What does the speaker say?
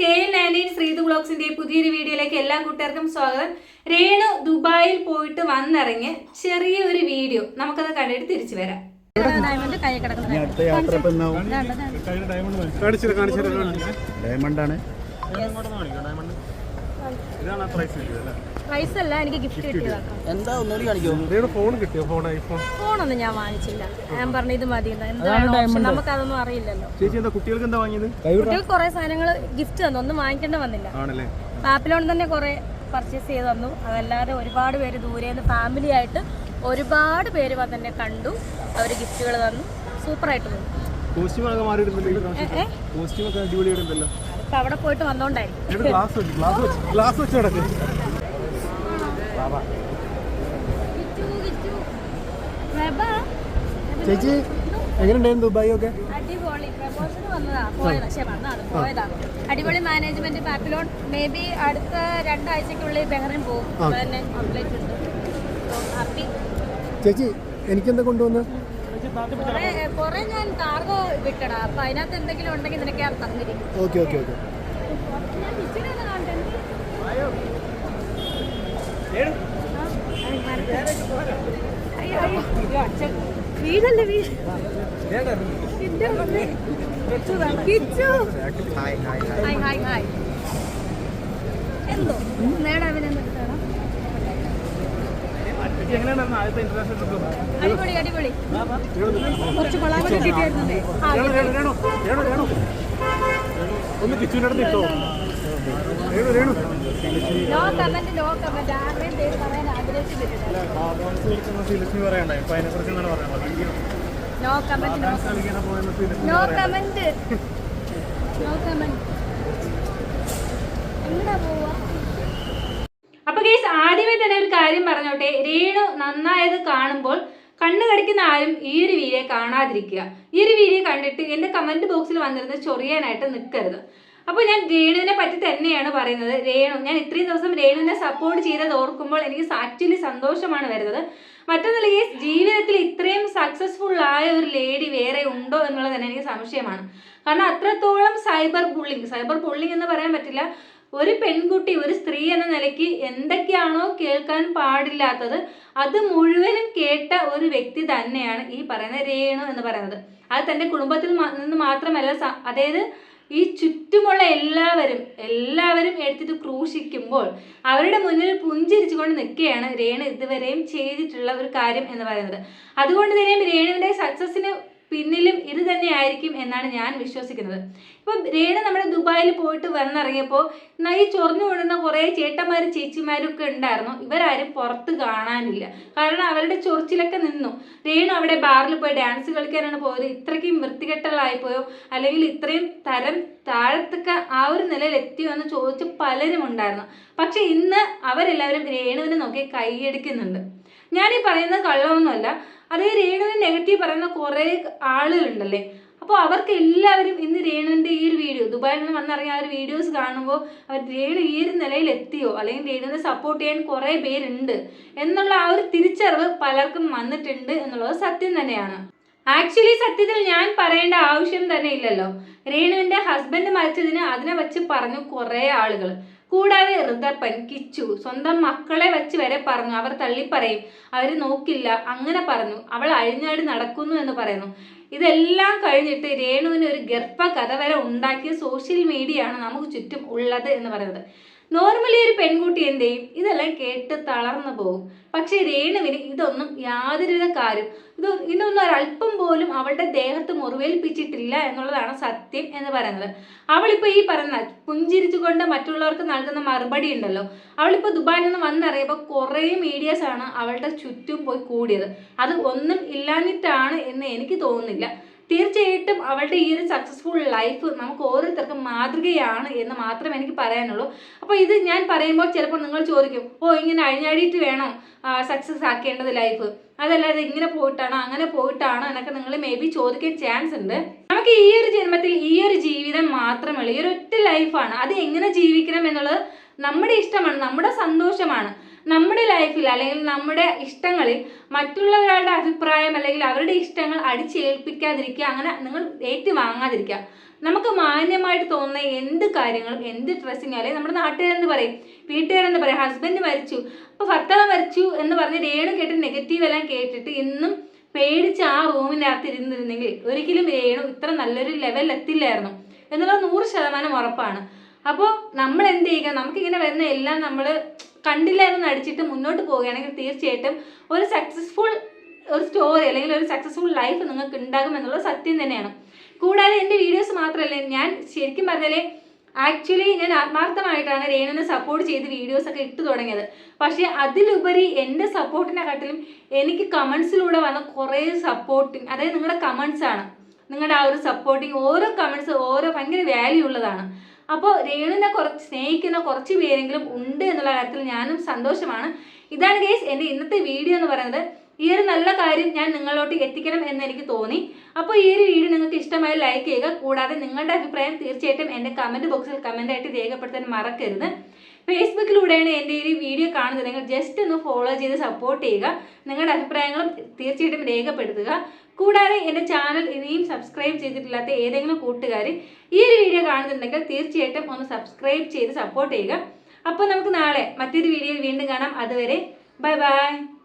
K L nineteen Sreethu ബ്ലോഗ്സിന്റെ പുതിയൊരു വീഡിയോയിലേക്ക് എല്ലാ കൂട്ടുകാർക്കും സ്വാഗതം. രേണു ദുബായിൽ പോയിട്ട് വന്നിറങ്ങി ചെറിയൊരു വീഡിയോ. നമുക്കത് കണ്ടിട്ട് തിരിച്ചു വരാം. ഡയമണ്ട് ആണ്. പ്രൈസ് അല്ലേ? പ്രൈസ് അല്ല എനിക്ക് ഗിഫ്റ്റ് എന്താ ഒന്നുകൂടി കാണിക്കോ? ഫോൺ കിട്ടിയോ? ഫോൺ ഐഫോൺ ഫോണൊന്നും ഞാൻ വാങ്ങിച്ചില്ല. ഞാൻ പറഞ്ഞു ഇത് മതി നമുക്ക് അതൊന്നും അറിയില്ലല്ലോ. ചേച്ചി എന്താ കുട്ടികൾക്ക് എന്താ വാങ്ങിയത്? കുട്ടികൾക്ക് കുറെ സാധനങ്ങൾ ഗിഫ്റ്റ് തന്നു. ഒന്നും വാങ്ങിക്കേണ്ട വന്നില്ല. ആണല്ലേ? പാപ്പിലോൺ തന്നെ കുറെ പർച്ചേസ് ചെയ്ത് തന്നു. അതല്ലാതെ ഒരുപാട് പേര് ദൂരെ നിന്ന് ഫാമിലി ആയിട്ട് ഒരുപാട് പേര് വന്ന് എന്നെ കണ്ടു അവർ ഗിഫ്റ്റുകൾ തന്നു. സൂപ്പറായിട്ട് പോയി കോസ്റ്റ്യൂമൊക്കെ മാറിയിട്ടുണ്ടല്ലോ ഏ, ഏ? കോസ്റ്റ്യൂം ഒക്കെ അടിപൊളിയായിട്ടുണ്ടല്ലോ അവിടെ പോയിട്ട്. പ്രഭ, ചേച്ചി എങ്ങനെയുണ്ടായിരുന്നു ദുബായ് ഒക്കെ? അടിപൊളി. പ്രമോഷന് വന്നതാ പോയതാ. ശരി വന്നതാണ് പോയതാണ് അടിപൊളി മാനേജ്മെന്റ് പാപ്പിലോൺ മേ ബി അടുത്ത രണ്ടാഴ്ചക്കുള്ളിൽ ബഹ്റിൻ പോകും. ചേച്ചി എനിക്കെന്താ കൊണ്ടുവന്ന്? കുറെ ഞാൻ കാർഗോ വിട്ടടാ. അപ്പൊ അതിനകത്ത് എന്തെങ്കിലും ഉണ്ടെങ്കിൽ നിനക്ക് ഞാൻ തന്നിരിക്കും. Okay okay okay. വീടല്ലേ വീട്. Hi hi hi. എന്തോ? നേടാ അവനെന്ന് അടിപൊളി അടിപൊളി. കുറച്ച് കൊളാമൊക്കെ കിട്ടിയായിരുന്നേ. ഒന്ന് കിച്ചുവിന്റെ അടുത്ത് ഇട്ടോ. Renu Renu no comment no comment. ആരുടെയും പേര് പറയാൻ ആഗ്രഹിച്ചിട്ടില്ല ശ്രീലക്ഷ്മി പറയണ്ടേ. അപ്പൊ അതിനെ കുറിച്ച് എന്താണ് no comment no comment. No comment. എങ്ങടാ പോവാ? ആദ്യമേ തന്നെ ഒരു കാര്യം പറഞ്ഞോട്ടെ? രേണു നന്നായത് കാണുമ്പോൾ കണ്ണ് കടിക്കുന്ന ആരും ഈ ഒരു വീഡിയോ കാണാതിരിക്കുക. ഈ ഒരു വീഡിയോ കണ്ടിട്ട് എന്റെ കമന്റ് ബോക്സിൽ വന്നിരുന്ന് ചൊറിയാനായിട്ട് നിൽക്കരുത് അപ്പോൾ ഞാൻ രേണുവിനെ പറ്റി തന്നെയാണ് പറയുന്നത്. രേണു ഞാൻ ഇത്രയും ദിവസം രേണുവിനെ സപ്പോർട്ട് ചെയ്തത് ഓർക്കുമ്പോൾ എനിക്ക് ആക്ച്വലി സന്തോഷമാണ് വരുന്നത്. മറ്റൊന്നല്ല ഈ ജീവിതത്തിൽ ഇത്രയും സക്സസ്ഫുൾ ആയ ഒരു ലേഡി വേറെ ഉണ്ടോ എന്നുള്ളത് തന്നെ എനിക്ക് സംശയമാണ്. കാരണം അത്രത്തോളം സൈബർ ബുള്ളിങ് സൈബർ ബുള്ളിങ് എന്ന് പറയാൻ പറ്റില്ല. ഒരു പെൺകുട്ടി ഒരു സ്ത്രീ എന്ന നിലയ്ക്ക് എന്തൊക്കെയാണോ കേൾക്കാൻ പാടില്ലാത്തത് അത് മുഴുവനും കേട്ട ഒരു വ്യക്തി തന്നെയാണ് ഈ പറയുന്ന രേണു എന്ന് പറയുന്നത്. അത് തന്റെ കുടുംബത്തിൽ നിന്ന് മാത്രമല്ല അതായത് ഈ ചുറ്റുമുള്ള എല്ലാവരും എല്ലാവരും എടുത്തിട്ട് ക്രൂശിക്കുമ്പോൾ അവരുടെ മുന്നിൽ പുഞ്ചിരിച്ചുകൊണ്ട് നിൽക്കുകയാണ് രേണു ഇതുവരെയും ചെയ്തിട്ടുള്ള ഒരു കാര്യം എന്ന് പറയുന്നത്. അതുകൊണ്ട് തന്നെയും രേണുവിന്റെ സക്സസ്സിന് പിന്നിലും ഇത് തന്നെയായിരിക്കും എന്നാണ് ഞാൻ വിശ്വസിക്കുന്നത്. ഇപ്പം രേണു നമ്മുടെ ദുബായിൽ പോയിട്ട് വന്നിറങ്ങിയപ്പോൾ നൈ ചൊറിഞ്ഞു കൊണ്ടുന്ന കുറേ ചേട്ടന്മാരും ചേച്ചിമാരും ഒക്കെ ഉണ്ടായിരുന്നു. ഇവരാരും പുറത്ത് കാണാനില്ല. കാരണം അവരുടെ ചൊറിച്ചിലൊക്കെ നിന്നു. രേണു അവിടെ ബാറിൽ പോയി ഡാൻസ് കളിക്കാനാണ് പോയത്. ഇത്രയ്ക്കും വൃത്തികെട്ടലായിപ്പോയോ? അല്ലെങ്കിൽ ഇത്രയും തരം താഴത്തൊക്കെ ആ ഒരു നിലയിൽ എത്തിയോ എന്ന് ചോദിച്ച് പലരും ഉണ്ടായിരുന്നു. പക്ഷെ ഇന്ന് അവരെല്ലാവരും രേണുവിനെ നോക്കി കൈയടിക്കുന്നുണ്ട്. ഞാൻ ഈ പറയുന്നത് കള്ളമൊന്നുമല്ല. അതേ രേണുവിന് നെഗറ്റീവ് പറയുന്ന കുറേ ആളുകളുണ്ടല്ലേ? അപ്പോൾ അവർക്ക് എല്ലാവരും ഇന്ന് രേണുവിന്റെ ഈ ഒരു വീഡിയോ ദുബായിൽ നിന്ന് വന്നിറങ്ങിയ ആ ഒരു വീഡിയോസ് കാണുമ്പോൾ അവർ രേണു ഈ ഒരു നിലയിൽ എത്തിയോ? അല്ലെങ്കിൽ രേണുവിനെ സപ്പോർട്ട് ചെയ്യാൻ കുറേ പേരുണ്ട് എന്നുള്ള ആ ഒരു തിരിച്ചറിവ് പലർക്കും വന്നിട്ടുണ്ട് എന്നുള്ളത് സത്യം തന്നെയാണ്. ആക്ച്വലി സത്യത്തിൽ ഞാൻ പറയേണ്ട ആവശ്യം തന്നെ ഇല്ലല്ലോ. രേണുവിന്റെ ഹസ്ബൻഡ് മരിച്ചതിന് അതിനെ വെച്ച് പറഞ്ഞു കുറേ ആളുകൾ കൂടാതെ ഋതപ്പൻ കിച്ചു സ്വന്തം മക്കളെ വെച്ച് വരെ പറഞ്ഞു. അവർ തള്ളിപ്പറയും. അവർ നോക്കില്ല. അങ്ങനെ പറഞ്ഞു. അവൾ അഴിഞ്ഞാടി നടക്കുന്നു എന്ന് പറയുന്നു. ഇതെല്ലാം കഴിഞ്ഞിട്ട് രേണുവിന് ഒരു ഗർഭ കഥ വരെ ഉണ്ടാക്കിയ സോഷ്യൽ മീഡിയ ആണ് നമുക്ക് ചുറ്റും ഉള്ളത് എന്ന് പറയുന്നത്. നോർമലി ഒരു പെൺകുട്ടി എന്ത് ചെയ്യും? ഇതെല്ലാം കേട്ട് തളർന്നു പോകും. പക്ഷേ രേണുവിന് ഇതൊന്നും യാതൊരുവിധ കാര്യം. ഇത് ഇതൊന്നും ഒരല്പം പോലും അവളുടെ ദേഹത്ത് മുറിവേൽപ്പിച്ചിട്ടില്ല എന്നുള്ളതാണ് സത്യം എന്ന് പറയുന്നത്. അവളിപ്പോൾ ഈ പറയുന്ന പുഞ്ചിരിച്ചുകൊണ്ട് മറ്റുള്ളവർക്ക് നൽകുന്ന മറുപടി ഉണ്ടല്ലോ. അവളിപ്പോൾ ദുബായിൽ നിന്ന് വന്നറിയപ്പോൾ കുറേ മീഡിയസ് ആണ് അവളുടെ ചുറ്റും പോയി കൂടിയത്. അത് ഒന്നും ഇല്ലാഞ്ഞിട്ടാണ് എന്ന് എനിക്ക് തോന്നുന്നില്ല. തീർച്ചയായിട്ടും അവളുടെ ഈ ഒരു സക്സസ്ഫുൾ ലൈഫ് നമുക്ക് ഓരോരുത്തർക്കും മാതൃകയാണ് എന്ന് മാത്രമേ എനിക്ക് പറയാനുള്ളൂ. അപ്പോൾ ഇത് ഞാൻ പറയുമ്പോൾ ചിലപ്പോൾ നിങ്ങൾ ചോദിക്കും ഓ ഇങ്ങനെ അഴിഞ്ഞാടിയിട്ട് വേണം സക്സസ് ആക്കേണ്ടത് ലൈഫ് അതല്ലാതെ ഇങ്ങനെ പോയിട്ടാണോ അങ്ങനെ പോയിട്ടാണോ എന്നൊക്കെ നിങ്ങൾ മേ ബി ചോദിക്കാൻ ചാൻസ് ഉണ്ട്. നമുക്ക് ഈ ഒരു ജന്മത്തിൽ ഈ ഒരു ജീവിതം മാത്രമല്ല ഈ ഒരു ഒറ്റ ലൈഫാണ് അത് എങ്ങനെ ജീവിക്കണം എന്നുള്ളത് നമ്മുടെ ഇഷ്ടമാണ് നമ്മുടെ സന്തോഷമാണ്. നമ്മുടെ ലൈഫിൽ അല്ലെങ്കിൽ നമ്മുടെ ഇഷ്ടങ്ങളിൽ മറ്റുള്ളവരുടെ അഭിപ്രായം അല്ലെങ്കിൽ അവരുടെ ഇഷ്ടങ്ങൾ അടിച്ചേൽപ്പിക്കാതിരിക്കുക അങ്ങനെ നിങ്ങൾ ഏറ്റു വാങ്ങാതിരിക്കുക നമുക്ക് മാന്യമായിട്ട് തോന്നുന്ന എന്ത് കാര്യങ്ങളും എന്ത് ഡ്രസ്സിങ് അല്ലെങ്കിൽ നമ്മുടെ നാട്ടുകാരെന്ന് പറയും? വീട്ടുകാരെന്ന് പറയും? ഹസ്ബൻഡ് മരിച്ചു അപ്പോൾ ഭർത്താവ് മരിച്ചു എന്ന് പറഞ്ഞ് രേണു കേട്ട് നെഗറ്റീവ് എല്ലാം കേട്ടിട്ട് ഇന്നും പേടിച്ച് ആ റൂമിന്റെ അകത്ത് ഇരുന്നിരുന്നെങ്കിൽ ഒരിക്കലും രേണു ഇത്ര നല്ലൊരു ലെവലിൽ എത്തില്ലായിരുന്നു. എന്നുള്ളത് നൂറ് ശതമാനം ഉറപ്പാണ്. അപ്പോൾ നമ്മൾ എന്ത് ചെയ്യുക? നമുക്കിങ്ങനെ വരുന്ന എല്ലാം നമ്മൾ കണ്ടില്ല എന്ന് നടിച്ചിട്ട് മുന്നോട്ട് പോവുകയാണെങ്കിൽ തീർച്ചയായിട്ടും ഒരു സക്സസ്ഫുൾ ഒരു സ്റ്റോറി അല്ലെങ്കിൽ ഒരു സക്സസ്ഫുൾ ലൈഫ് നിങ്ങൾക്ക് ഉണ്ടാകും എന്നുള്ളത് സത്യം തന്നെയാണ്. കൂടാതെ എന്റെ വീഡിയോസ് മാത്രമല്ല ഞാൻ ശരിക്കും പറഞ്ഞാലേ ആക്ച്വലി ഞാൻ ആത്മാർത്ഥമായിട്ടാണ് രേണുവിനെ സപ്പോർട്ട് ചെയ്ത് വീഡിയോസ് ഒക്കെ ഇട്ട് തുടങ്ങിയത്. പക്ഷേ അതിലുപരി എന്റെ സപ്പോർട്ടിനെക്കാട്ടിലും എനിക്ക് കമൻസിലൂടെ വന്ന കുറേ സപ്പോർട്ടിങ് അതായത് നിങ്ങളുടെ കമൻസ് ആണ്. നിങ്ങളുടെ ആ ഒരു സപ്പോർട്ടിങ് ഓരോ കമൻസ് ഓരോ ഭയങ്കര വാല്യൂ ഉള്ളതാണ്. അപ്പോൾ രേണുവിനെ കുറച്ച് സ്നേഹിക്കുന്ന കുറച്ച് പേരെങ്കിലും ഉണ്ട് എന്നുള്ള കാര്യത്തിൽ ഞാനും സന്തോഷമാണ്. ഇതാണ് ഗേസ് എന്റെ ഇന്നത്തെ വീഡിയോ എന്ന് പറയുന്നത്. ഈ ഒരു നല്ല കാര്യം ഞാൻ നിങ്ങളോട്ട് എത്തിക്കണം എന്ന് എനിക്ക് തോന്നി. അപ്പോൾ ഈ ഒരു വീഡിയോ നിങ്ങൾക്ക് ഇഷ്ടമായി ലൈക്ക് ചെയ്യുക. കൂടാതെ നിങ്ങളുടെ അഭിപ്രായം തീർച്ചയായിട്ടും എന്റെ കമന്റ് ബോക്സിൽ കമന്റായിട്ട് രേഖപ്പെടുത്താൻ മറക്കരുത്. ഫേസ്ബുക്കിലൂടെയാണ് എന്റെ ഈ വീഡിയോ കാണുന്നത്. നിങ്ങൾ ജസ്റ്റ് ഒന്ന് ഫോളോ ചെയ്ത് സപ്പോർട്ട് ചെയ്യുക. നിങ്ങളുടെ അഭിപ്രായങ്ങളും തീർച്ചയായിട്ടും രേഖപ്പെടുത്തുക. കൂടാതെ എന്റെ ചാനൽ ഇനിയും സബ്സ്ക്രൈബ് ചെയ്തിട്ടില്ലാത്ത ഏതെങ്കിലും കൂട്ടുകാർ ഈ ഒരു വീഡിയോ കാണുന്നുണ്ടെങ്കിൽ തീർച്ചയായിട്ടും ഒന്ന് സബ്സ്ക്രൈബ് ചെയ്ത് സപ്പോർട്ട് ചെയ്യുക. അപ്പോൾ നമുക്ക് നാളെ മറ്റൊരു വീഡിയോയിൽ വീണ്ടും കാണാം. അതുവരെ ബൈ ബൈ.